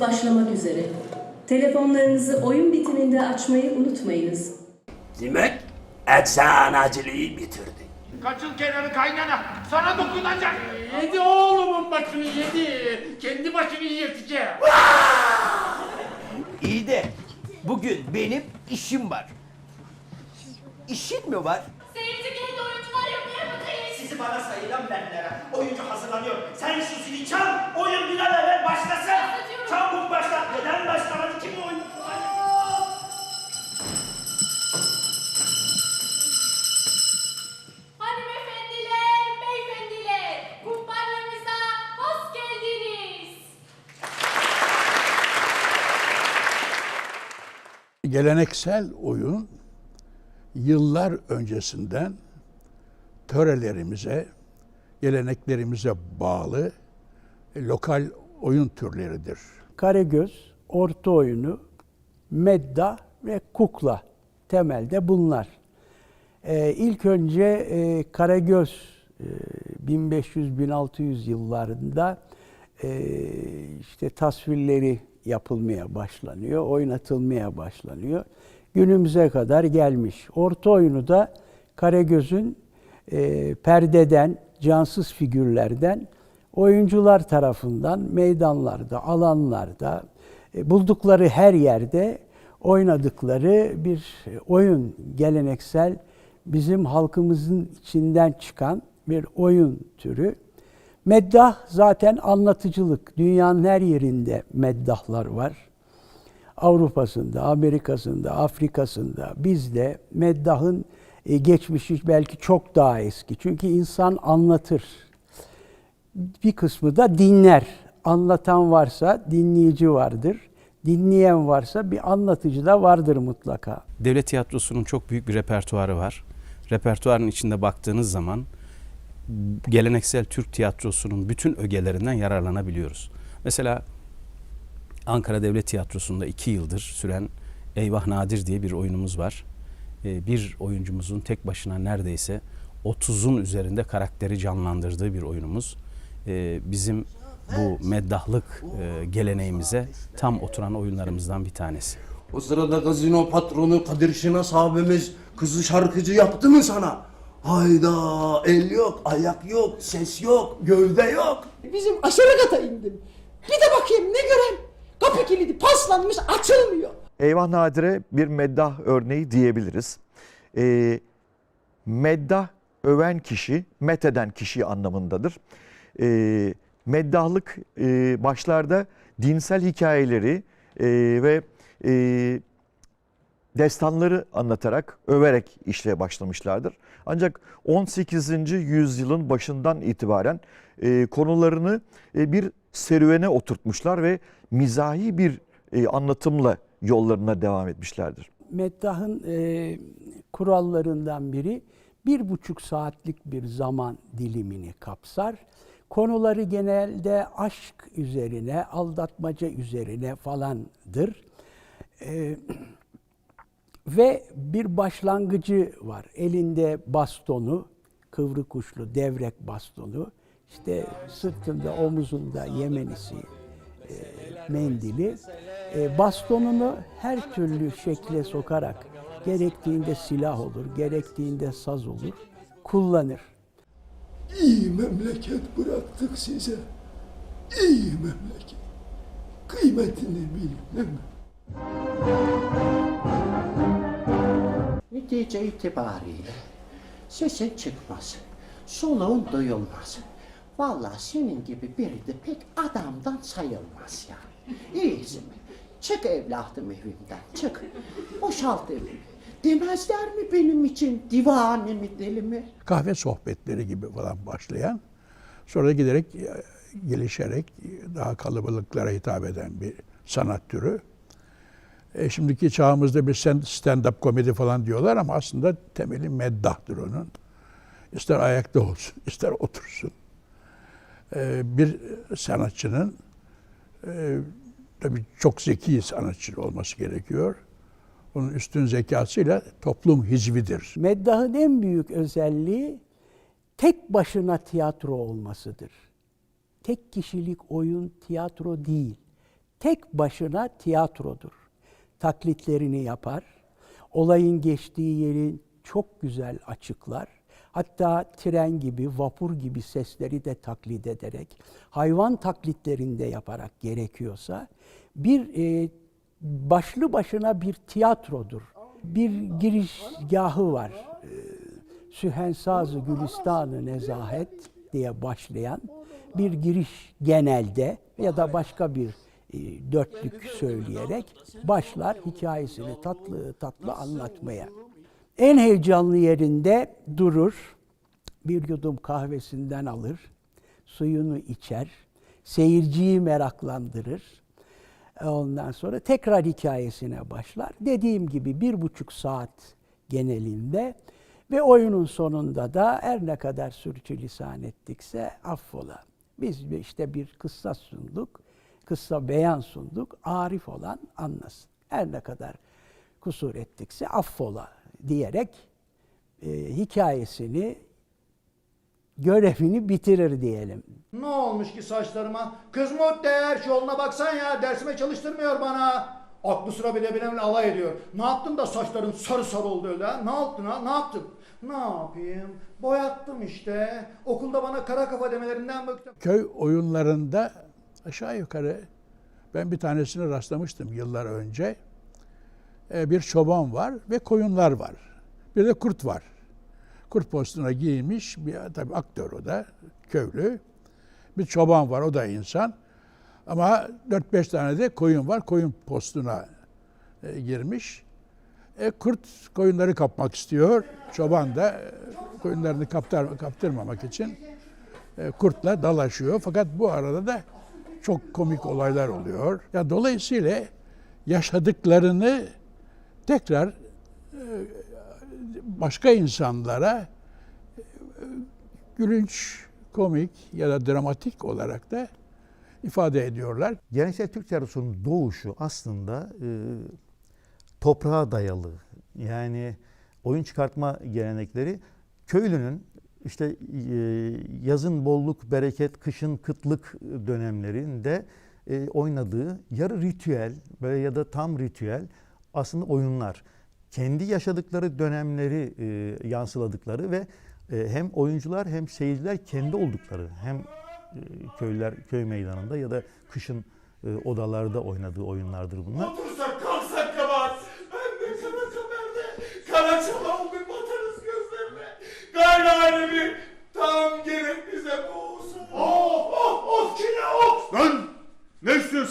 Başlamak üzere. Telefonlarınızı oyun bitiminde açmayı unutmayınız. Demek eczanacılığı bitirdin. Kaçıl kenarı kaynana. Sana dokunacak. Yedi oğlumun başını yedi. Kendi başını yiyecek. İyi de bugün benim işim var. İşin mi var? Seyirci kendi oyuncular yapmaya bakayım. Sizi bana sayılan benlere. Oyuncu hazırlanıyor. Sen şu zili çal. Geleneksel oyun yıllar öncesinden törelerimize, geleneklerimize bağlı lokal oyun türleridir. Karagöz, orta oyunu, medda ve kukla temelde bunlar. Ee, ilk önce e, Karagöz e, 1500-1600 yıllarında e, işte tasvirleri yapılmaya başlanıyor, oynatılmaya başlanıyor. Günümüze kadar gelmiş. Orta oyunu da Karagöz'ün e, perdeden, cansız figürlerden oyuncular tarafından meydanlarda, alanlarda, e, buldukları her yerde oynadıkları bir oyun geleneksel bizim halkımızın içinden çıkan bir oyun türü. Meddah zaten anlatıcılık. Dünyanın her yerinde meddahlar var. Avrupa'sında, Amerika'sında, Afrika'sında bizde meddahın e, geçmişi belki çok daha eski. Çünkü insan anlatır. Bir kısmı da dinler. Anlatan varsa dinleyici vardır. Dinleyen varsa bir anlatıcı da vardır mutlaka. Devlet tiyatrosunun çok büyük bir repertuarı var. Repertuarın içinde baktığınız zaman geleneksel Türk tiyatrosunun bütün ögelerinden yararlanabiliyoruz. Mesela Ankara Devlet Tiyatrosu'nda iki yıldır süren Eyvah Nadir diye bir oyunumuz var. Ee, Bir oyuncumuzun tek başına neredeyse 30'un üzerinde karakteri canlandırdığı bir oyunumuz. Ee, Bizim bu meddahlık e, geleneğimize tam oturan oyunlarımızdan bir tanesi. O sırada gazino patronu Kadir Şinas abimiz kızı şarkıcı yaptı mı sana? Hayda el yok, ayak yok, ses yok, gövde yok. Bizim aşağı kata indim. Bir de bakayım ne görem. Kapı kilidi paslanmış açılmıyor. Eyvah Nadire bir meddah örneği diyebiliriz. Ee, meddah öven kişi, metheden kişi anlamındadır. Ee, meddahlık e, başlarda dinsel hikayeleri e, ve e, destanları anlatarak, överek işle başlamışlardır. Ancak 18. yüzyılın başından itibaren e, konularını e, bir serüvene oturtmuşlar ve mizahi bir e, anlatımla yollarına devam etmişlerdir. Meddah'ın e, kurallarından biri bir buçuk saatlik bir zaman dilimini kapsar. Konuları genelde aşk üzerine, aldatmaca üzerine falandır. E, ve bir başlangıcı var. Elinde bastonu, kıvrık uçlu devrek bastonu, işte sırtında, omuzunda Yemenisi, e, mendili, e, bastonunu her türlü şekle sokarak gerektiğinde silah olur, gerektiğinde saz olur, kullanır. İyi memleket bıraktık size. İyi memleket. Kıymetini bilin mi? Netice itibariyle sesin çıkmaz. Soluğun duyulmaz. Vallahi senin gibi biri de pek adamdan sayılmaz yani. İyisin. Çık evladım evimden çık. Boşalt evimi. Demezler mi benim için divane mi deli mi? Kahve sohbetleri gibi falan başlayan, sonra giderek e, gelişerek daha kalabalıklara hitap eden bir sanat türü. E, şimdiki çağımızda bir stand- stand-up komedi falan diyorlar ama aslında temeli meddahdır onun. İster ayakta olsun, ister otursun. E, bir sanatçının e, tabii çok zeki sanatçı olması gerekiyor. Bunun üstün zekasıyla toplum hizbidir. Meddah'ın en büyük özelliği tek başına tiyatro olmasıdır. Tek kişilik oyun tiyatro değil. Tek başına tiyatrodur. Taklitlerini yapar. Olayın geçtiği yeri çok güzel açıklar. Hatta tren gibi, vapur gibi sesleri de taklit ederek, hayvan taklitlerinde yaparak gerekiyorsa bir e, başlı başına bir tiyatrodur. Bir girişgahı var. E, Sühensaz-ı Gülistan-ı Nezahet diye başlayan bir giriş genelde ya da başka bir dörtlük söyleyerek başlar hikayesini tatlı tatlı anlatmaya. En heyecanlı yerinde durur, bir yudum kahvesinden alır, suyunu içer, seyirciyi meraklandırır. Ondan sonra tekrar hikayesine başlar. Dediğim gibi bir buçuk saat genelinde ve oyunun sonunda da her ne kadar sürçülisan ettikse affola. Biz işte bir kıssa sunduk, kıssa beyan sunduk, arif olan anlasın. Her ne kadar kusur ettikse affola diyerek e, hikayesini, görevini bitirir diyelim. Ne olmuş ki saçlarıma? Kız Muhter şu yoluna baksan ya dersime çalıştırmıyor bana. Aklı sıra bile benimle alay ediyor. Ne yaptın da saçların sarı sarı oldu öyle ha? Ne yaptın ha? Ne yaptın? Ne yapayım? Boyattım işte. Okulda bana kara kafa demelerinden bıktım. Köy oyunlarında aşağı yukarı ben bir tanesine rastlamıştım yıllar önce. Ee, Bir çoban var ve koyunlar var. Bir de kurt var. Kurt postuna giymiş bir tabii aktör o da köylü. Bir çoban var o da insan. Ama 4-5 tane de koyun var. Koyun postuna e, girmiş. E, kurt koyunları kapmak istiyor. Çoban da e, koyunlarını kaptar, kaptırmamak için e, kurtla dalaşıyor. Fakat bu arada da çok komik olaylar oluyor. Ya dolayısıyla yaşadıklarını tekrar e, başka insanlara e, gülünç, komik ya da dramatik olarak da ifade ediyorlar. Geleneksel Türk tiyatrosunun doğuşu aslında e, toprağa dayalı. Yani oyun çıkartma gelenekleri köylünün işte e, yazın bolluk, bereket, kışın kıtlık dönemlerinde e, oynadığı yarı ritüel böyle ya da tam ritüel aslında oyunlar. Kendi yaşadıkları dönemleri e, yansıladıkları ve hem oyuncular hem seyirciler kendi oldukları hem köylüler köy meydanında ya da kışın odalarda oynadığı oyunlardır bunlar. Otursak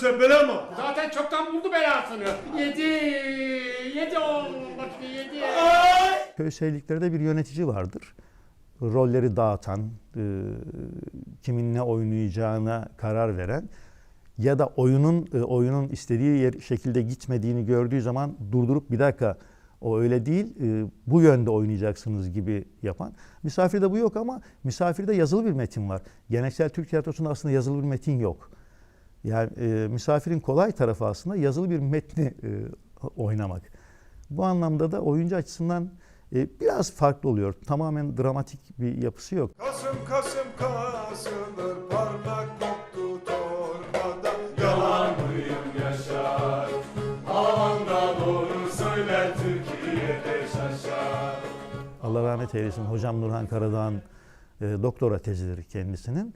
sen bela mı? Zaten çoktan buldu belasını. Yedi. Yedi oğlum bak yedi. Köy seyirliklerde bir yönetici vardır. Rolleri dağıtan, e, kimin ne oynayacağına karar veren ya da oyunun e, oyunun istediği yer, şekilde gitmediğini gördüğü zaman durdurup bir dakika o öyle değil e, bu yönde oynayacaksınız gibi yapan. Misafirde bu yok ama misafirde yazılı bir metin var. Geleneksel Türk tiyatrosunda aslında yazılı bir metin yok. Yani e, misafirin kolay tarafı aslında yazılı bir metni e, oynamak. Bu anlamda da oyuncu açısından e, biraz farklı oluyor. Tamamen dramatik bir yapısı yok. Kasım Kasım kasılır parmak koktu torbada Yalan mıyım yaşar Havanda doğru söyler Türkiye'de şaşar Allah rahmet eylesin. Hocam Nurhan Karadağ'ın e, doktora tezidir kendisinin.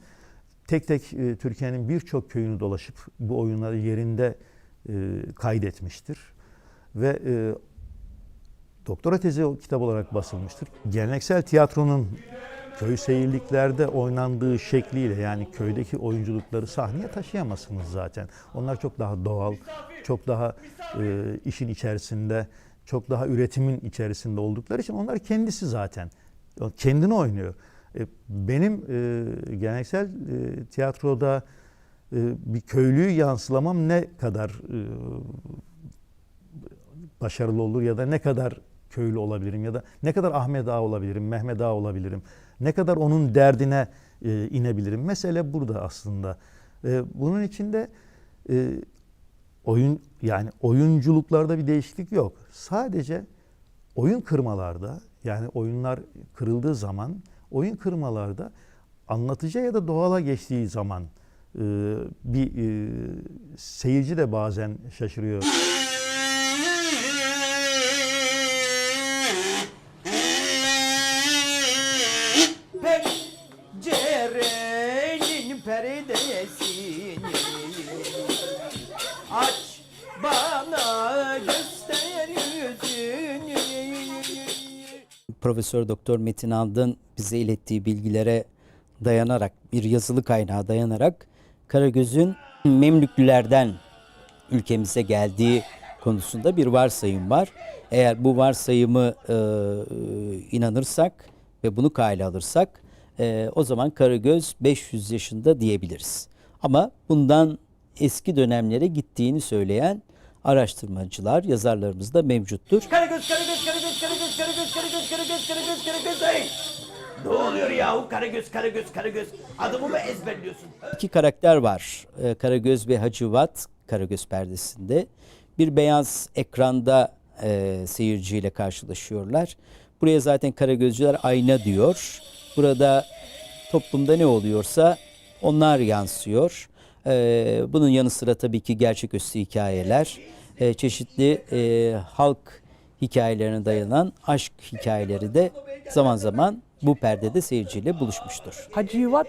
Tek tek e, Türkiye'nin birçok köyünü dolaşıp bu oyunları yerinde e, kaydetmiştir. Ve e, doktora tezi kitap olarak basılmıştır. Geleneksel tiyatronun köy seyirliklerde oynandığı şekliyle yani köydeki oyunculukları sahneye taşıyamazsınız zaten. Onlar çok daha doğal, çok daha e, işin içerisinde, çok daha üretimin içerisinde oldukları için onlar kendisi zaten. Kendini oynuyor. E, benim e, geleneksel e, tiyatroda e, bir köylüyü yansılamam ne kadar e, başarılı olur ya da ne kadar köylü olabilirim ya da ne kadar Ahmet Ağa olabilirim, Mehmet Ağa olabilirim. Ne kadar onun derdine e, inebilirim. Mesele burada aslında. E, bunun içinde e, oyun yani oyunculuklarda bir değişiklik yok. Sadece oyun kırmalarda yani oyunlar kırıldığı zaman oyun kırmalarda anlatıcı ya da doğala geçtiği zaman e, bir e, seyirci de bazen şaşırıyor. Perdesini aç bana göster Profesör Doktor Metin Andın bize ilettiği bilgilere dayanarak bir yazılı kaynağa dayanarak Karagöz'ün Memlüklülerden ülkemize geldiği konusunda bir varsayım var. Eğer bu varsayımı e, inanırsak ve bunu kayla alırsak e, o zaman Karagöz 500 yaşında diyebiliriz. Ama bundan eski dönemlere gittiğini söyleyen araştırmacılar, yazarlarımız da mevcuttur. Karagöz, Karagöz, Karagöz, Karagöz, Karagöz, Karagöz, Karagöz, Karagöz, Karagöz, hey! Ne oluyor yahu Karagöz, Karagöz, Karagöz? Adımı mı ezberliyorsun? İki karakter var. Ee, Karagöz ve Hacivat Karagöz perdesinde. Bir beyaz ekranda e, seyirciyle karşılaşıyorlar. Buraya zaten Karagözcüler ayna diyor. Burada toplumda ne oluyorsa onlar yansıyor. Ee, bunun yanı sıra tabii ki gerçeküstü hikayeler, e, çeşitli e, halk hikayelerine dayanan aşk hikayeleri de zaman zaman bu perdede seyirciyle buluşmuştur. Hacivat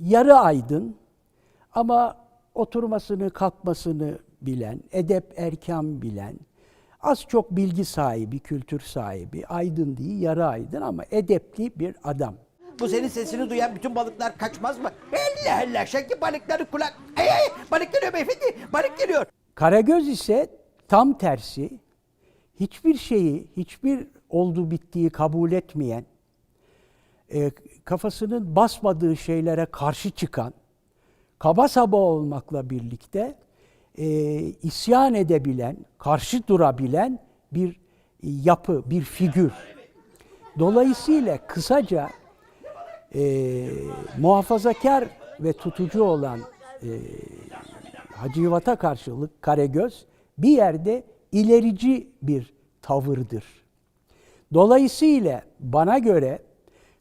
yarı aydın ama oturmasını kalkmasını bilen, edep erkam bilen, az çok bilgi sahibi, kültür sahibi, aydın değil yarı aydın ama edepli bir adam. Bu senin sesini duyan bütün balıklar kaçmaz mı? Allah Allah, şaki balıkları kulak. Ay ay, balık geliyor beyefendi, balık geliyor. Karagöz ise tam tersi hiçbir şeyi, hiçbir oldu bittiği kabul etmeyen, e, kafasının basmadığı şeylere karşı çıkan, kaba saba olmakla birlikte e, isyan edebilen, karşı durabilen bir yapı, bir figür. Dolayısıyla kısaca e, muhafazakar ve tutucu olan e, Hacivat'a karşılık Karagöz bir yerde ilerici bir tavırdır. Dolayısıyla bana göre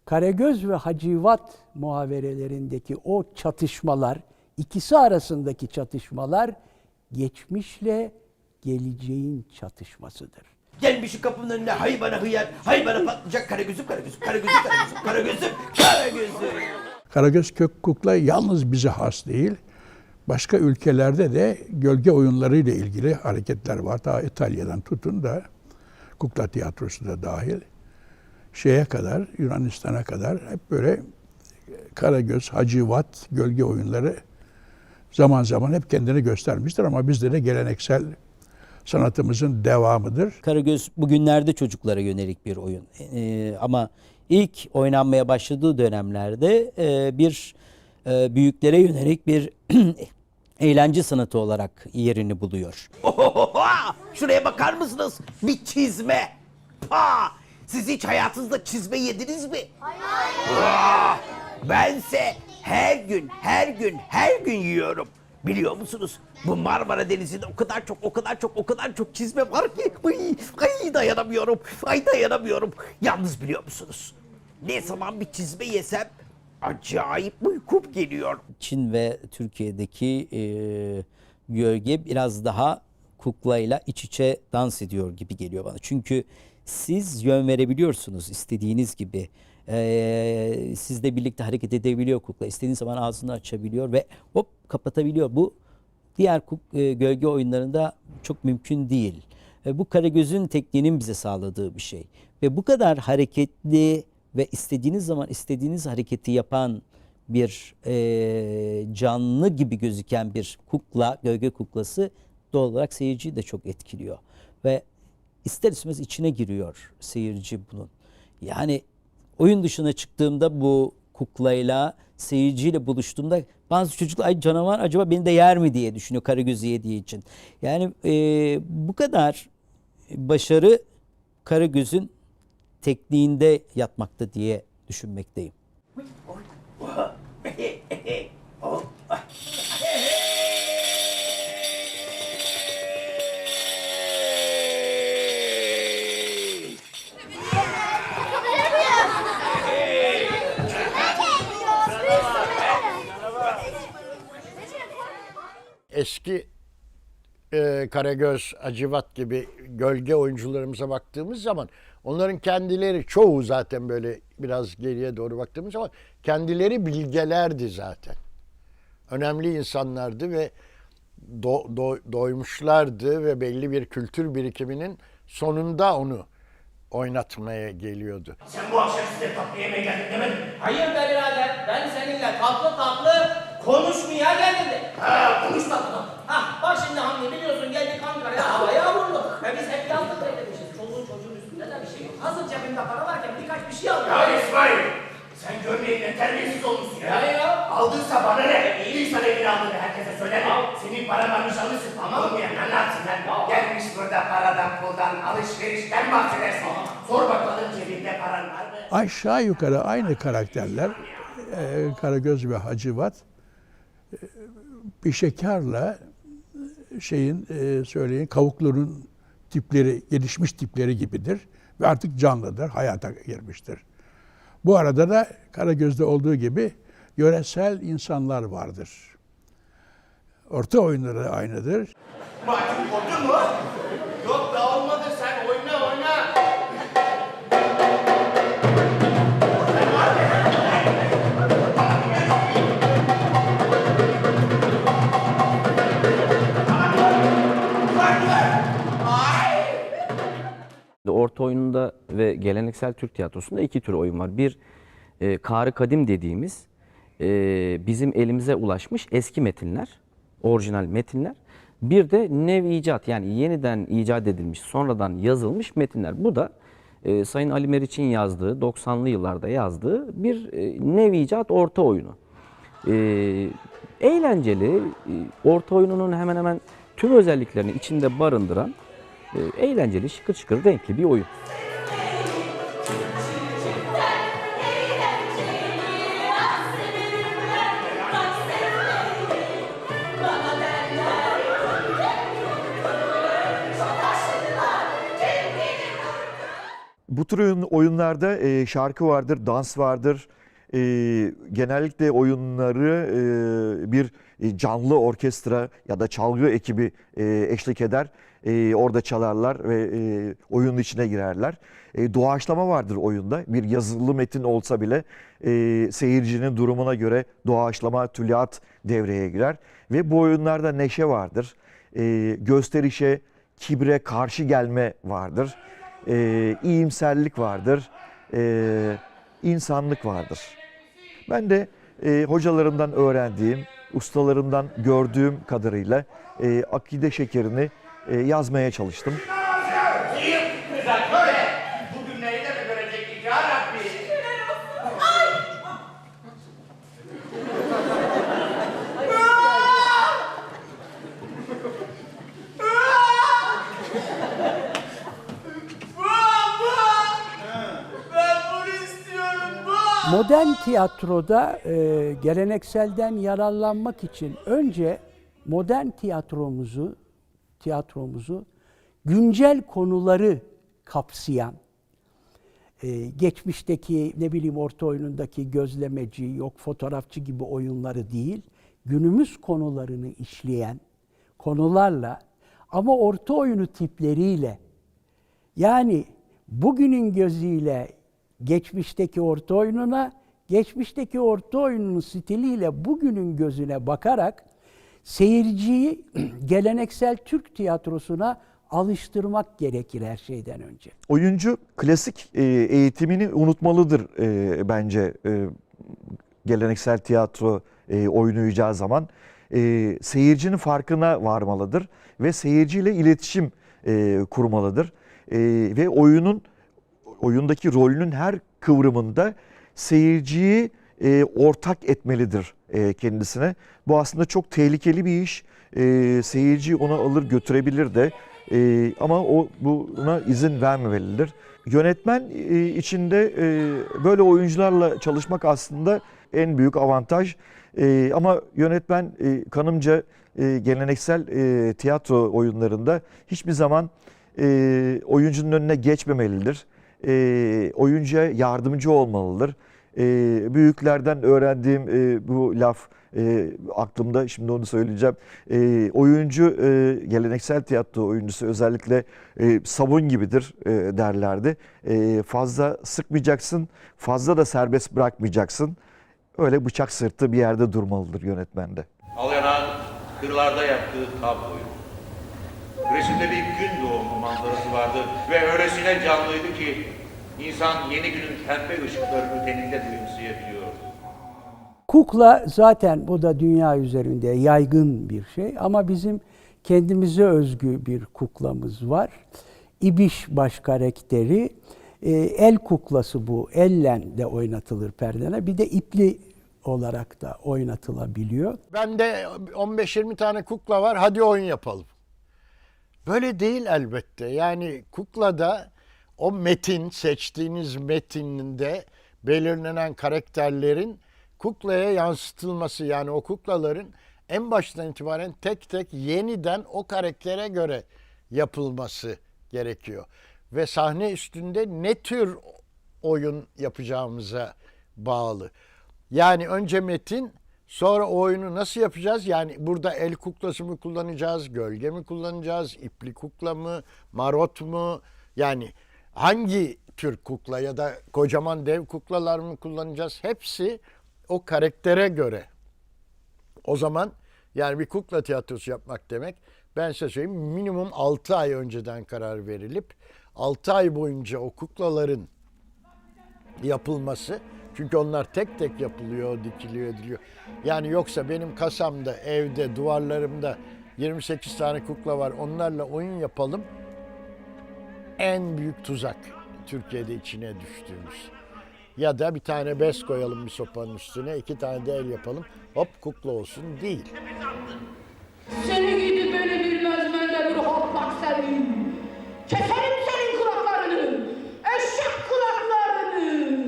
Karagöz ve Hacivat muhaverelerindeki o çatışmalar, ikisi arasındaki çatışmalar geçmişle geleceğin çatışmasıdır. Gelmiş şu kapının önüne hay bana hıyar, hay bana patlayacak Karagöz'üm, Karagöz'üm, Karagöz'üm, Karagöz'üm, Karagöz'üm, Karagöz'üm. Karagöz kök kukla yalnız bize has değil. Başka ülkelerde de gölge oyunlarıyla ilgili hareketler var. Daha İtalya'dan tutun da kukla tiyatrosu da dahil. Şeye kadar, Yunanistan'a kadar hep böyle Karagöz, Hacivat, gölge oyunları zaman zaman hep kendini göstermiştir ama bizde de geleneksel sanatımızın devamıdır. Karagöz bugünlerde çocuklara yönelik bir oyun. Ee, ama ilk oynanmaya başladığı dönemlerde e, bir e, büyüklere yönelik bir eğlence sanatı olarak yerini buluyor. Ohohoho! Şuraya bakar mısınız? Bir çizme. Pa! Siz hiç hayatınızda çizme yediniz mi? Hayır. Bense her gün, her gün, her gün yiyorum. Biliyor musunuz? Bu Marmara Denizi'nde o kadar çok, o kadar çok, o kadar çok çizme var ki. Ay, ay dayanamıyorum. Ay dayanamıyorum. Yalnız biliyor musunuz? Ne zaman bir çizme yesem acayip uykum geliyor. Çin ve Türkiye'deki e, gölge biraz daha kuklayla iç içe dans ediyor gibi geliyor bana. Çünkü siz yön verebiliyorsunuz istediğiniz gibi. Ee, sizle birlikte hareket edebiliyor kukla. İstediğiniz zaman ağzını açabiliyor ve hop kapatabiliyor. Bu diğer kuk- e, gölge oyunlarında çok mümkün değil. E, bu Karagöz'ün tekniğinin bize sağladığı bir şey. Ve bu kadar hareketli ve istediğiniz zaman istediğiniz hareketi yapan bir e, canlı gibi gözüken bir kukla, gölge kuklası doğal olarak seyirciyi de çok etkiliyor. Ve ister istemez içine giriyor seyirci bunun. Yani oyun dışına çıktığımda bu kuklayla, seyirciyle buluştuğumda bazı çocuklar ay canavar acaba beni de yer mi diye düşünüyor Karagöz'ü yediği için. Yani e, bu kadar başarı Karagöz'ün tekniğinde yatmakta diye düşünmekteyim. eski e, Karagöz, Acıvat gibi gölge oyuncularımıza baktığımız zaman onların kendileri çoğu zaten böyle biraz geriye doğru baktığımız zaman kendileri bilgelerdi zaten. Önemli insanlardı ve do, do- doymuşlardı ve belli bir kültür birikiminin sonunda onu oynatmaya geliyordu. Sen bu akşam size tatlı yemeğe geldin demedin mi? Hayır be birader. Ben seninle tatlı tatlı konuşmaya geldim de. Ha konuş tatlı. Ha bak şimdi Hamdi biliyorsun geldik Ankara'ya hava yağmurlu. Ve biz hep yazlık beklemişiz. Çoluğun çocuğun üstünde de bir şey yok. Hazır cebimde para varken birkaç bir şey aldım. Ya İsmail. Sen görmeyin ne terbiyesiz olmuşsun ya. Ya ya. Aldıysa bana ne? İyi sana evini aldığını herkese söyler. Senin paran varmış alırsın. Tamam mı ya? Ne yapsın lan? Gelmiş burada paradan puldan alışverişten bahsedersin. Sor bakalım cebinde paran var mı? Aşağı yukarı aynı karakterler e, Karagöz ve Hacivat e, bir şekerle şeyin e, söyleyin kavukların tipleri gelişmiş tipleri gibidir ve artık canlıdır, hayata girmiştir. Bu arada da Karagöz'de olduğu gibi yöresel insanlar vardır. Orta oyunları aynıdır. Mahkum korktun mu? Orta oyununda ve geleneksel Türk tiyatrosunda iki tür oyun var. Bir e, Kârı Kadim dediğimiz e, bizim elimize ulaşmış eski metinler, orijinal metinler. Bir de nev icat yani yeniden icat edilmiş, sonradan yazılmış metinler. Bu da e, Sayın Ali Meriç'in yazdığı, 90'lı yıllarda yazdığı bir e, nev icat orta oyunu. E, eğlenceli, e, orta oyununun hemen hemen tüm özelliklerini içinde barındıran eğlenceli, şıkır şıkır renkli bir oyun. Bu tür oyun- oyunlarda e, şarkı vardır, dans vardır. E, genellikle oyunları e, bir canlı orkestra ya da çalgı ekibi eşlik eder. E, orada çalarlar ve e, oyunun içine girerler. E, doğaçlama vardır oyunda. Bir yazılı metin olsa bile e, seyircinin durumuna göre doğaçlama, tülyat devreye girer. Ve bu oyunlarda neşe vardır. E, gösterişe, kibre karşı gelme vardır e, iyimserlik vardır, e, insanlık vardır. Ben de e, hocalarımdan öğrendiğim, ustalarımdan gördüğüm kadarıyla e, akide şekerini e, yazmaya çalıştım. Modern tiyatroda e, gelenekselden yararlanmak için önce modern tiyatromuzu tiyatromuzu güncel konuları kapsayan e, geçmişteki ne bileyim orta oyunundaki gözlemeci yok fotoğrafçı gibi oyunları değil günümüz konularını işleyen konularla ama orta oyunu tipleriyle yani bugünün gözüyle geçmişteki orta oyununa, geçmişteki orta oyunun stiliyle bugünün gözüne bakarak seyirciyi geleneksel Türk tiyatrosuna alıştırmak gerekir her şeyden önce. Oyuncu klasik e, eğitimini unutmalıdır e, bence e, geleneksel tiyatro oynayacağı zaman. Seyircinin farkına varmalıdır ve seyirciyle iletişim kurmalıdır. Ve oyunun oyundaki rolünün her kıvrımında seyirciyi e, ortak etmelidir e, kendisine. Bu aslında çok tehlikeli bir iş. E, seyirci onu alır götürebilir de e, ama o buna izin vermemelidir. Yönetmen e, içinde e, böyle oyuncularla çalışmak aslında en büyük avantaj. E, ama yönetmen e, kanımca e, geleneksel e, tiyatro oyunlarında hiçbir zaman e, oyuncunun önüne geçmemelidir. E, oyuncuya yardımcı olmalıdır. E, büyüklerden öğrendiğim e, bu laf e, aklımda şimdi onu söyleyeceğim. E, oyuncu e, geleneksel tiyatro oyuncusu özellikle e, sabun gibidir e, derlerdi. E, fazla sıkmayacaksın, fazla da serbest bırakmayacaksın. Öyle bıçak sırtı bir yerde durmalıdır yönetmende. Alyanağın kırlarda yaptığı tabloyu. Resimde bir gün doğumu manzarası vardı ve öylesine canlıydı ki insan yeni günün pembe ışıklarını teninde duyumsayabiliyordu. Kukla zaten bu da dünya üzerinde yaygın bir şey ama bizim kendimize özgü bir kuklamız var. İbiş baş karakteri. e, el kuklası bu. Elle de oynatılır perdeler. Bir de ipli olarak da oynatılabiliyor. Bende 15-20 tane kukla var hadi oyun yapalım. Böyle değil elbette. Yani kuklada o metin, seçtiğiniz metinde belirlenen karakterlerin kuklaya yansıtılması yani o kuklaların en baştan itibaren tek tek yeniden o karaktere göre yapılması gerekiyor. Ve sahne üstünde ne tür oyun yapacağımıza bağlı. Yani önce metin, sonra o oyunu nasıl yapacağız? Yani burada el kuklası mı kullanacağız, gölge mi kullanacağız, ipli kukla mı, marot mu? Yani hangi tür kukla ya da kocaman dev kuklalar mı kullanacağız? Hepsi o karaktere göre. O zaman yani bir kukla tiyatrosu yapmak demek ben size söyleyeyim minimum 6 ay önceden karar verilip 6 ay boyunca o kuklaların yapılması çünkü onlar tek tek yapılıyor, dikiliyor, ediliyor. Yani yoksa benim kasamda, evde, duvarlarımda 28 tane kukla var. Onlarla oyun yapalım. En büyük tuzak Türkiye'de içine düştüğümüz. Ya da bir tane bez koyalım bir sopanın üstüne, iki tane de el yapalım. Hop kukla olsun değil. Seni gidi beni bilmez bende bir hoplak seni. Keserim senin kulaklarını. Eşek kulaklarını.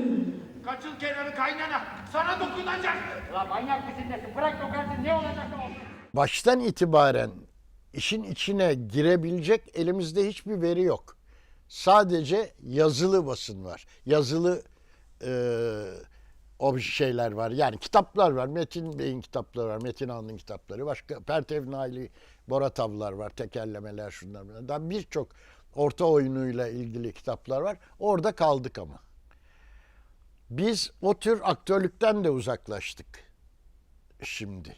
Kaçıl kenarı kaynana. Sana dokunacak. La manyak mısın nesin? Bırak dokansın ne olacak o? baştan itibaren işin içine girebilecek elimizde hiçbir veri yok. Sadece yazılı basın var. Yazılı e, o şeyler var. Yani kitaplar var. Metin Bey'in kitapları var. Metin Han'ın kitapları. Başka Pertev Naili Boratavlar var. Tekerlemeler şunlar. bunlar. Daha birçok orta oyunuyla ilgili kitaplar var. Orada kaldık ama. Biz o tür aktörlükten de uzaklaştık şimdi.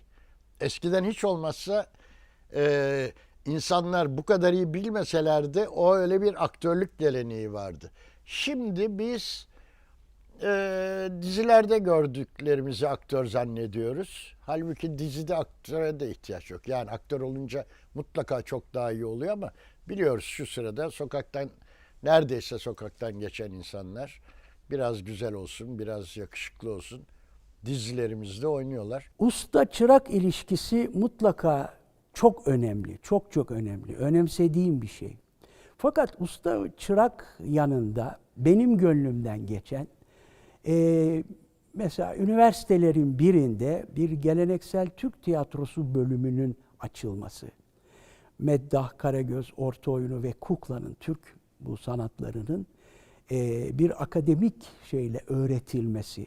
Eskiden hiç olmazsa e, insanlar bu kadar iyi bilmeseler de o öyle bir aktörlük geleneği vardı. Şimdi biz e, dizilerde gördüklerimizi aktör zannediyoruz. Halbuki dizide aktöre de ihtiyaç yok. Yani aktör olunca mutlaka çok daha iyi oluyor ama biliyoruz şu sırada sokaktan neredeyse sokaktan geçen insanlar biraz güzel olsun, biraz yakışıklı olsun dizilerimizde oynuyorlar. Usta çırak ilişkisi mutlaka çok önemli, çok çok önemli. Önemsediğim bir şey. Fakat usta çırak yanında benim gönlümden geçen e, mesela üniversitelerin birinde bir geleneksel Türk tiyatrosu bölümünün açılması. Meddah, Karagöz, Orta Oyunu ve Kukla'nın Türk bu sanatlarının e, bir akademik şeyle öğretilmesi.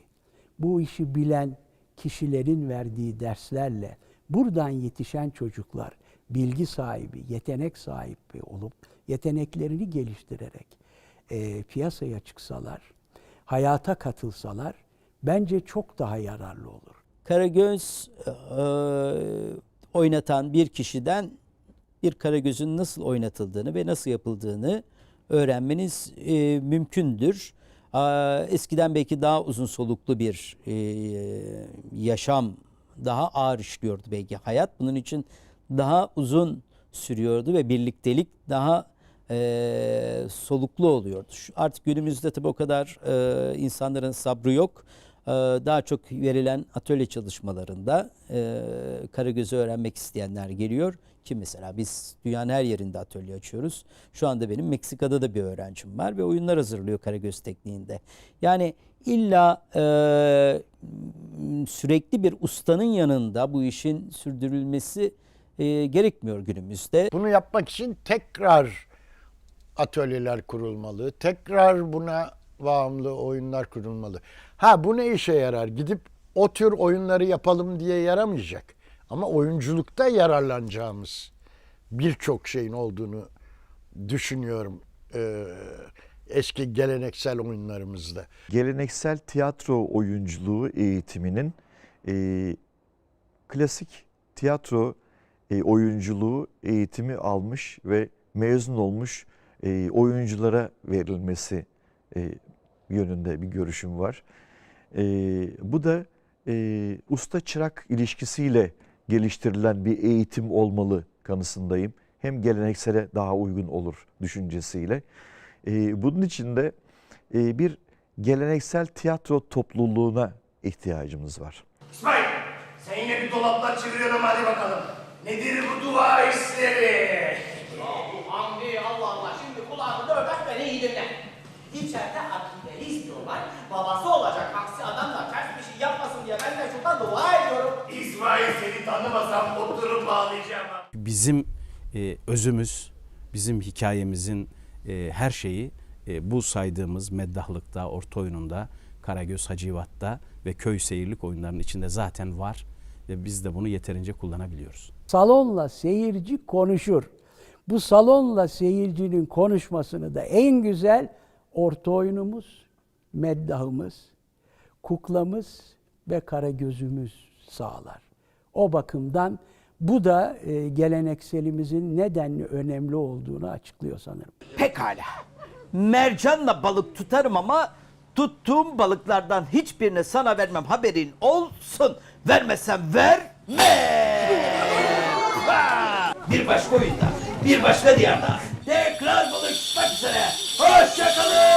Bu işi bilen kişilerin verdiği derslerle buradan yetişen çocuklar bilgi sahibi, yetenek sahibi olup yeteneklerini geliştirerek e, piyasaya çıksalar, hayata katılsalar bence çok daha yararlı olur. Karagöz e, oynatan bir kişiden bir Karagöz'ün nasıl oynatıldığını ve nasıl yapıldığını öğrenmeniz e, mümkündür. Aa, Eskiden belki daha uzun soluklu bir e, yaşam, daha ağır işliyordu belki hayat. Bunun için daha uzun sürüyordu ve birliktelik daha e, soluklu oluyordu. Artık günümüzde tabii o kadar e, insanların sabrı yok. E, daha çok verilen atölye çalışmalarında e, Karagöz'ü öğrenmek isteyenler geliyor. Ki mesela biz dünyanın her yerinde atölye açıyoruz. Şu anda benim Meksika'da da bir öğrencim var ve oyunlar hazırlıyor Karagöz tekniğinde. Yani illa e, sürekli bir ustanın yanında bu işin sürdürülmesi e, gerekmiyor günümüzde. Bunu yapmak için tekrar atölyeler kurulmalı. Tekrar buna bağımlı oyunlar kurulmalı. Ha bu ne işe yarar? Gidip o tür oyunları yapalım diye yaramayacak. Ama oyunculukta yararlanacağımız birçok şeyin olduğunu düşünüyorum. Ee, eski geleneksel oyunlarımızda. Geleneksel tiyatro oyunculuğu eğitiminin e, klasik tiyatro e, oyunculuğu eğitimi almış ve mezun olmuş e, oyunculara verilmesi e, yönünde bir görüşüm var. E, bu da e, usta çırak ilişkisiyle geliştirilen bir eğitim olmalı kanısındayım. Hem geleneksele daha uygun olur düşüncesiyle. E, bunun için de e, bir geleneksel tiyatro topluluğuna ihtiyacımız var. İsmail sen yine bir dolaplar çeviriyorsun ama hadi bakalım. Nedir bu dua işleri? Yahu Hamdi Allah Allah şimdi kulağını dört aç beni iyi dinle. İçeride akideli istiyorlar. Babası olacak aksi adamla ters bir şey yapmasın diye ben de şuradan dua ediyorum. İsmail seni tanımasam oturup ağlayacağım. Bizim e, özümüz, bizim hikayemizin e, her şeyi e, bu saydığımız meddahlıkta, orta oyununda, Karagöz Hacivat'ta ve köy seyirlik oyunlarının içinde zaten var ve biz de bunu yeterince kullanabiliyoruz. Salonla seyirci konuşur. Bu salonla seyircinin konuşmasını da en güzel orta oyunumuz, meddahımız, kuklamız ve kara gözümüz sağlar. O bakımdan bu da e, gelenekselimizin nedenli önemli olduğunu açıklıyor sanırım. Pekala. Mercanla balık tutarım ama tuttuğum balıklardan hiçbirini sana vermem haberin olsun. Vermesem verme. bir başka oyunda, bir başka diyarda tekrar buluşmak üzere. Hoşçakalın.